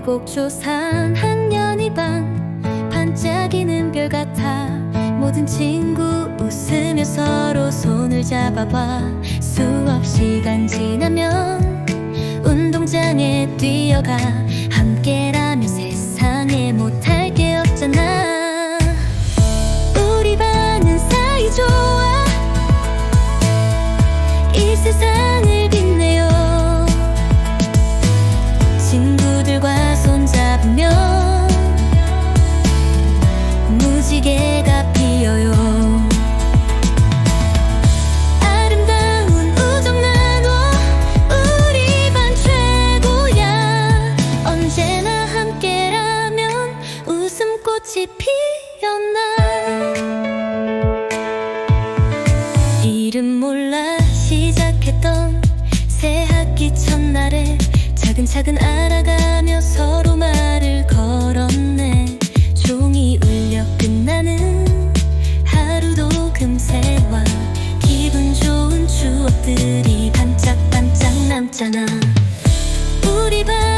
곡조산 한 년이 반. 반짝이는 별 같아. 모든 친구 웃으며 서로 손을 잡아봐. 수업 시간 지나면 운동장에 뛰어가. 함께 친구들과 손잡으며 무지개가 피어요. 아름다운 우정 나눠 우리 반 최고야. 언제나 함께라면 웃음꽃이 피 차근차근 알아가며 서로 말을 걸었네. 종이 울려 끝나는 하루도 금세와 기분 좋은 추억들이 반짝반짝 남잖아. 우리 반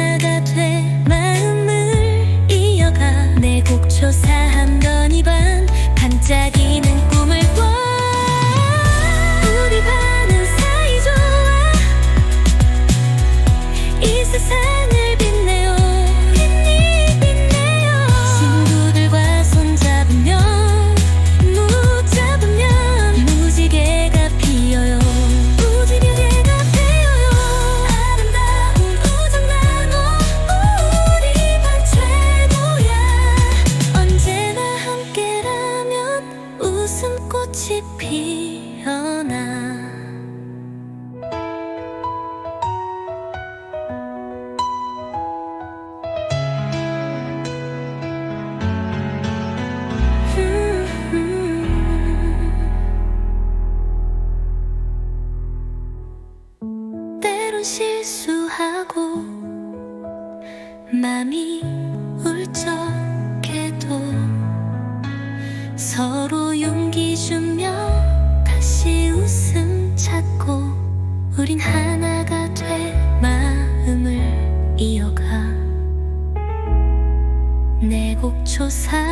꽃이 피어나. 때론 실수하고 맘이 울적해도 서로 散